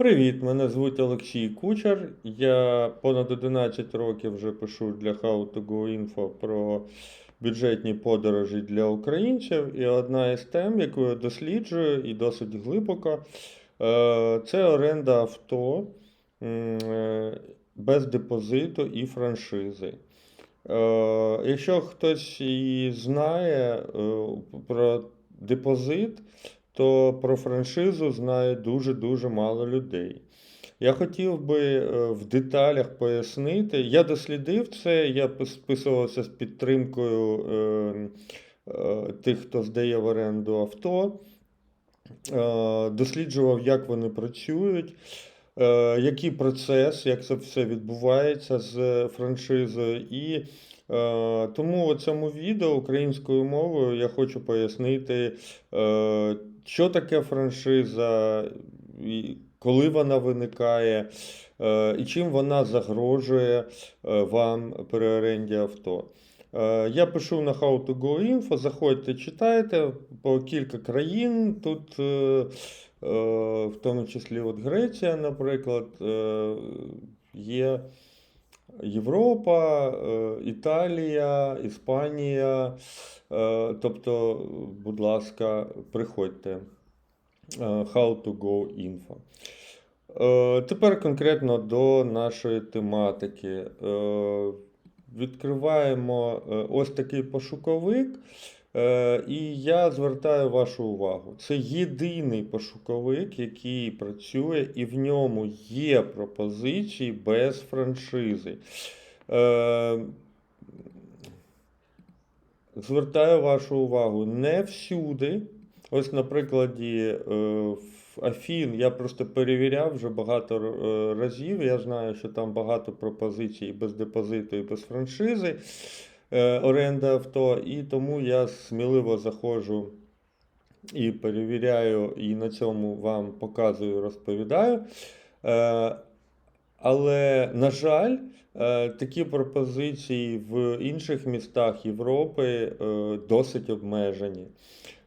Привіт, мене звуть Олексій Кучер. Я понад 11 років вже пишу для How to Go Info про бюджетні подорожі для українців. І одна із тем, яку я досліджую і досить глибоко, е, це оренда авто е, без депозиту і франшизи. Е, Якщо хтось і знає про депозит, то про франшизу знає дуже-дуже мало людей. Я хотів би е, в деталях пояснити. Я дослідив це, я списувався з підтримкою е, е, тих, хто здає в оренду авто, досліджував, як вони працюють, який процес, як це все відбувається з франшизою. І е, тому у цьому відео українською мовою я хочу пояснити, е, що таке франшиза, коли вона виникає, е, і чим вона загрожує е, вам при оренді авто. Е, Я пишу на How to Go Info, заходьте, читайте по кілька країн. Тут, е, е, в тому числі от Греція, наприклад, е, є Європа, е, Італія, Іспанія. Е, Тобто, будь ласка, приходьте. Е, How to Go Info. Е, Тепер конкретно до нашої тематики. Е, Відкриваємо е, ось такий пошуковик, е, і я звертаю вашу увагу. Це єдиний пошуковик, який працює, і в ньому є пропозиції без франшизи. Е, Звертаю вашу увагу, не всюди. Ось на прикладі е, в Афін я просто перевіряв вже багато е, разів. Я знаю, що там багато пропозицій без депозиту, і без франшизи е, оренда авто, і тому я сміливо заходжу і перевіряю, і на цьому вам показую, розповідаю. Е, але, на жаль, е, такі пропозиції в інших містах Європи е, досить обмежені.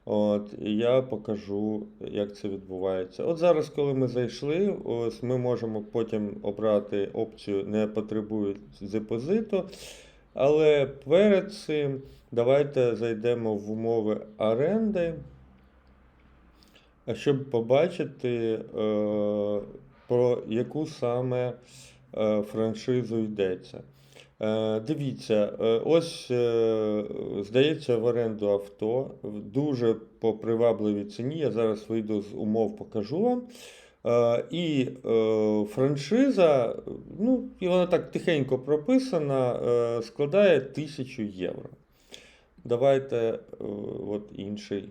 От, і я покажу, як це відбувається. От зараз, коли ми зайшли, ось ми можемо потім обрати опцію не потребують депозиту. Але перед цим давайте зайдемо в умови оренди, щоб побачити, е, про яку саме е, франшизу йдеться. Е, Дивіться, ось здається в оренду авто дуже по привабливій ціні. Я зараз вийду з умов, покажу вам. Е, І е, франшиза, ну, і вона так тихенько прописана, е, складає 1000 євро. Давайте от інший.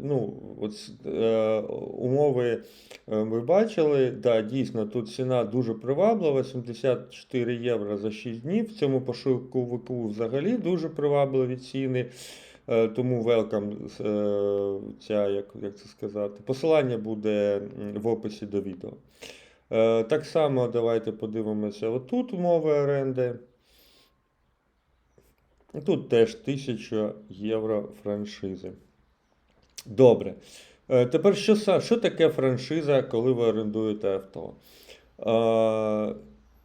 Ну, от, е, умови ви бачили, да, дійсно, тут ціна дуже приваблива, 74 євро за 6 днів. В цьому пошуковику взагалі дуже привабливі ціни. Е, Тому welcome, е, ця, як, як це сказати, посилання буде в описі до відео. Е, Так само давайте подивимося отут умови оренди. Тут теж 1000 євро франшизи. Добре. Тепер що, що таке франшиза, коли ви орендуєте авто?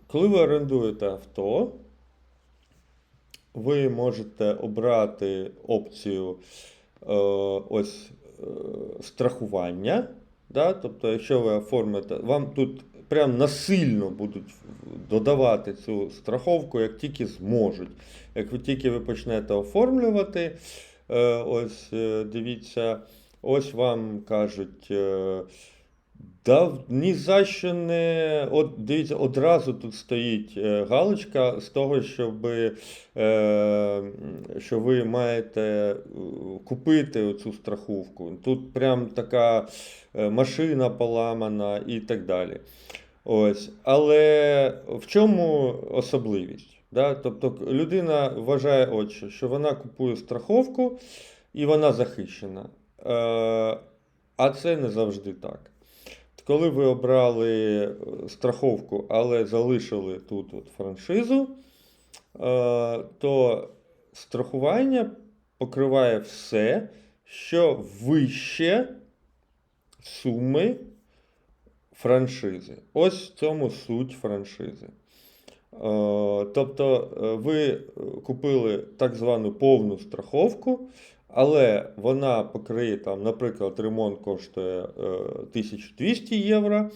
Коли ви орендуєте авто, ви можете обрати опцію е, ось е, страхування. Да? Тобто, якщо ви оформите, вам тут прям насильно будуть додавати цю страховку, як тільки зможуть. Як ви тільки ви почнете оформлювати, е, ось дивіться, ось вам кажуть. Е, Да, ні за що не. От дивіться, одразу тут стоїть е, галочка з того, щоб, е, що ви маєте е, купити цю страховку. Тут прям така е, машина поламана і так далі. Ось. Але в чому особливість? Да? Тобто людина вважає, от що вона купує страховку і вона захищена. Е, а це не завжди так. Коли ви обрали е, страховку, але залишили тут от франшизу, е, то страхування покриває все, що вище суми франшизи. Ось в цьому суть франшизи. Е, Тобто ви купили так звану повну страховку, але вона покриє, там, наприклад, ремонт коштує е, 1200 євро. Е,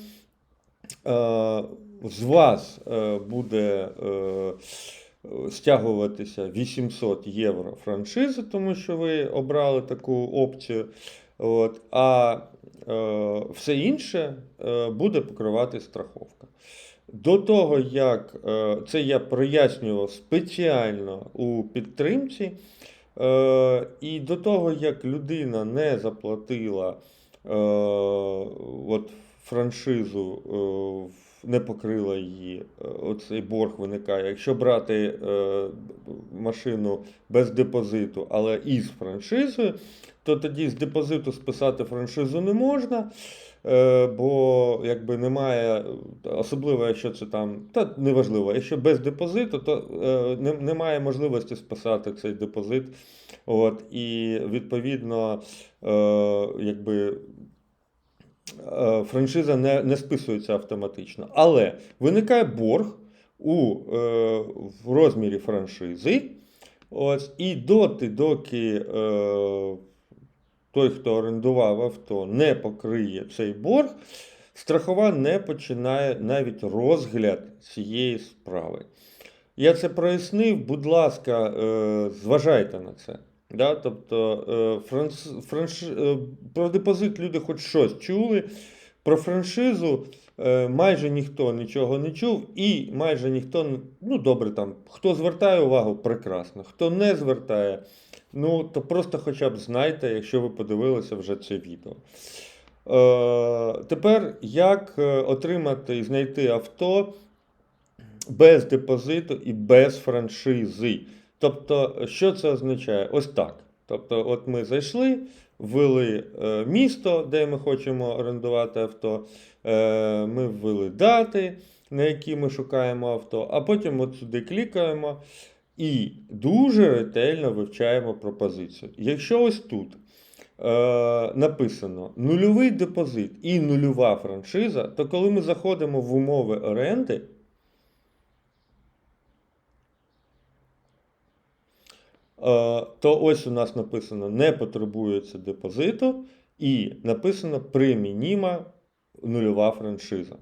З вас е, буде е, стягуватися 800 євро франшизи, тому що ви обрали таку опцію. От, а е, все інше е, буде покривати страховка. До того, як е, це я прояснював спеціально у підтримці, е, і до того, як людина не заплатила е, от франшизу, е, в- не покрила її, е, оцей борг виникає. Якщо брати е, машину без депозиту, але із франшизою, то тоді з депозиту списати франшизу не можна. Е, Бо якби немає, особливо якщо це там, та неважливо, якщо без депозиту, то е, немає можливості списати цей депозит. От, і відповідно, е, якби франшиза не, не списується автоматично. Але виникає борг у, е, в розмірі франшизи. Ось, і доти, доки е, той, хто орендував авто, не покриє цей борг, страхова не починає навіть розгляд цієї справи. Я це прояснив, будь ласка, е, зважайте на це. Да? Тобто е, франш... Франш... е, про депозит люди хоч щось чули. Про франшизу е, майже ніхто нічого не чув, і майже ніхто, ну добре, там, хто звертає увагу, прекрасно. Хто не звертає, ну то просто хоча б знайте, якщо ви подивилися вже це відео. Е, тепер як отримати і знайти авто без депозиту і без франшизи? Тобто, що це означає? Ось так. Тобто, от ми зайшли, ввели е, місто, де ми хочемо орендувати авто, е, ми ввели дати, на які ми шукаємо авто, а потім от сюди клікаємо і дуже ретельно вивчаємо пропозицію. Якщо ось тут е, написано нульовий депозит і нульова франшиза, то коли ми заходимо в умови оренди, то ось у нас написано не потребується депозиту, і написано примініма нульова франшиза.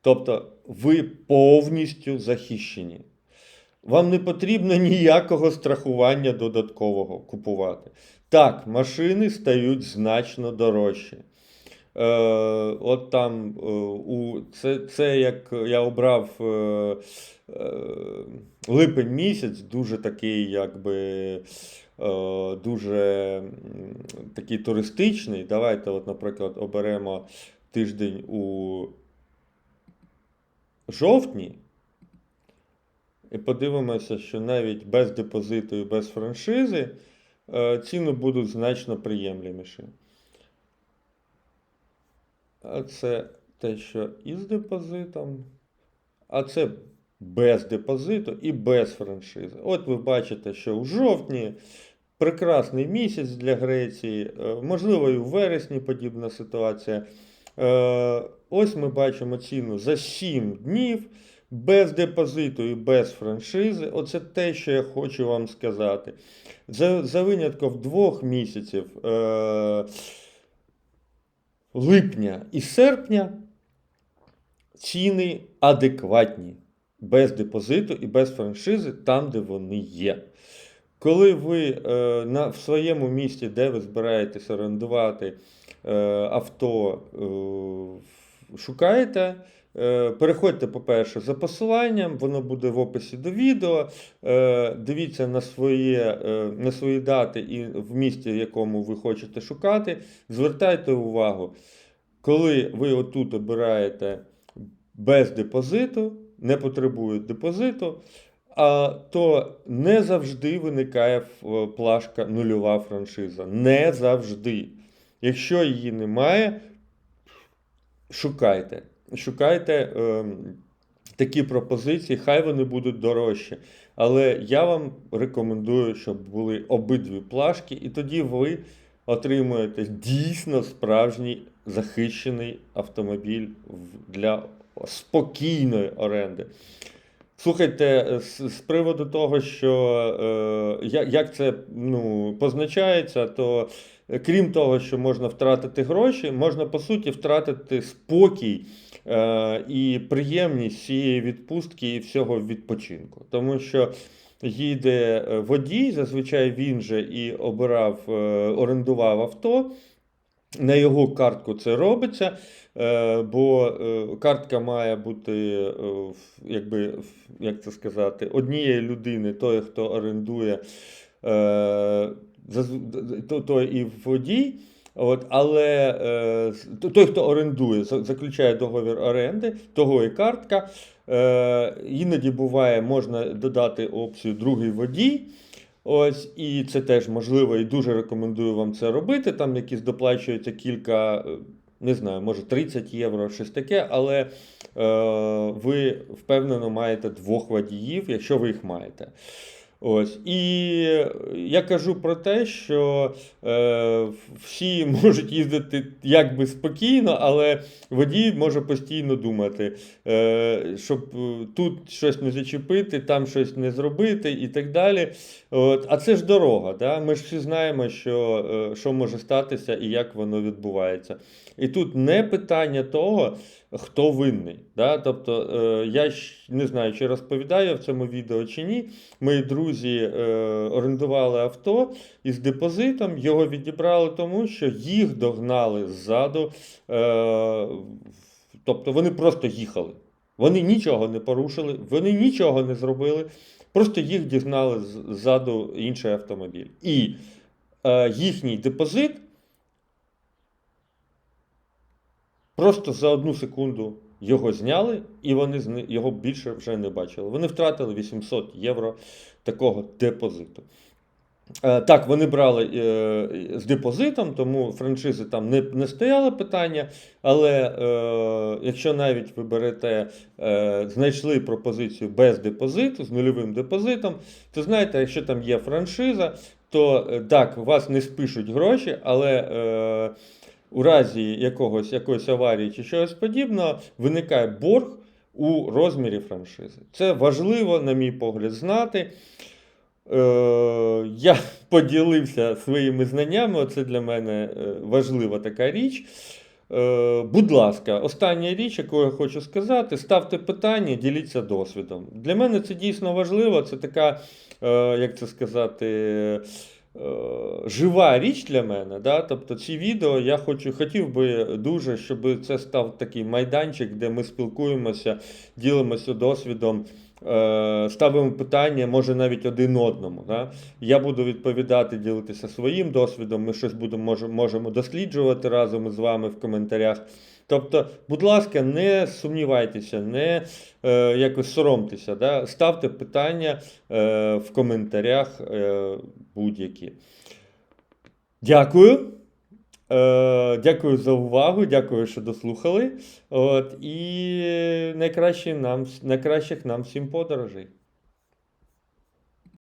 Тобто ви повністю захищені. Вам не потрібно ніякого страхування додаткового купувати. Так, машини стають значно дорожчі. Е, от там е, у, це, це як я обрав е, е, липень місяць, дуже такий, якби е, дуже такий туристичний. Давайте, от, наприклад, оберемо тиждень у жовтні. І подивимося, що навіть без депозиту і без франшизи е, ціни будуть значно приємлеміші. А це те, що із депозитом, а це без депозиту і без франшизи. От ви бачите, що у жовтні прекрасний місяць для Греції, е, можливо, і в вересні подібна ситуація. Е, Ось ми бачимо ціну за 7 днів. Без депозиту і без франшизи, оце те, що я хочу вам сказати. За, за винятком двох місяців е, липня і серпня ціни адекватні. Без депозиту і без франшизи там, де вони є. Коли ви е, на, в своєму місті, де ви збираєтесь орендувати е, авто, е, шукаєте, е, переходьте, по-перше, за посиланням, воно буде в описі до відео. Е, дивіться на, своє, е, на свої дати і в місті, в якому ви хочете шукати. Звертайте увагу, коли ви отут обираєте без депозиту, не потребують депозиту, то не завжди виникає е, плашка нульова франшиза. Не завжди. Якщо її немає, шукайте. Шукайте е, такі пропозиції, хай вони будуть дорожчі. Але я вам рекомендую, щоб були обидві плашки, і тоді ви отримуєте дійсно справжній захищений автомобіль для спокійної оренди. Слухайте, е, з, з приводу того, що е, як, це ну, позначається, то е, крім того, що можна втратити гроші, можна по суті втратити спокій е, і приємність цієї відпустки і всього відпочинку. Тому що їде е, водій, зазвичай він же і обирав, е, орендував авто. На його картку це робиться, е, бо е, картка має бути, е, якби, як це сказати, однієї людини, той, хто орендує, той і водій. От, але той, хто орендує, заключає договір оренди, того і картка. Іноді буває, можна додати опцію другий водій. Ось, і це теж можливо, і дуже рекомендую вам це робити. Там якісь доплачуються кілька, е, не знаю, може 30 євро, щось таке, але е, ви впевнено маєте двох водіїв, якщо ви їх маєте. Ось. І я кажу про те, що е, всі можуть їздити якби спокійно, але водій може постійно думати, е, щоб е, тут щось не зачепити, там щось не зробити і так далі. От. А це ж дорога. Да? Ми ж всі знаємо, що, е, що може статися і як воно відбувається. І тут не питання того, хто винний. Да? Тобто, е, я ж не знаю, чи розповідаю в цьому відео чи ні. Мої друзі е, орендували авто із депозитом, його відібрали тому, що їх догнали ззаду. Е, тобто вони просто їхали. Вони нічого не порушили, вони нічого не зробили, просто їх дігнали ззаду інший автомобіль. І е, їхній депозит просто за одну секунду його зняли, і вони його більше вже не бачили. Вони втратили 800 євро такого депозиту. Е, Так, вони брали е, з депозитом, тому франшизи там не, не стояло питання. Але е, якщо навіть ви берете, е, знайшли пропозицію без депозиту, з нульовим депозитом, то знаєте, якщо там є франшиза, то е, так, у вас не спишуть гроші, але е, у разі якогось, якоїсь аварії чи чогось подібного, виникає борг у розмірі франшизи. Це важливо, на мій погляд, знати. Е, я поділився своїми знаннями, оце для мене е, важлива така річ. Е, будь ласка, остання річ, яку я хочу сказати, ставте питання, діліться досвідом. Для мене це дійсно важливо, це така, е, як це сказати, жива річ для мене. Да? Тобто ці відео я хочу, хотів би дуже, щоб це став такий майданчик, де ми спілкуємося, ділимося досвідом. Е, Ставимо питання, може навіть один одному. Да? Я буду відповідати, ділитися своїм досвідом. Ми щось будемо можемо досліджувати разом із вами в коментарях. Тобто, будь ласка, не сумнівайтеся, не е, якось соромтеся. Да? Ставте питання е, в коментарях е, будь-які. Дякую. Е, дякую за увагу, дякую, що дослухали. От, і найкращих нам, найкращих нам всім подорожей.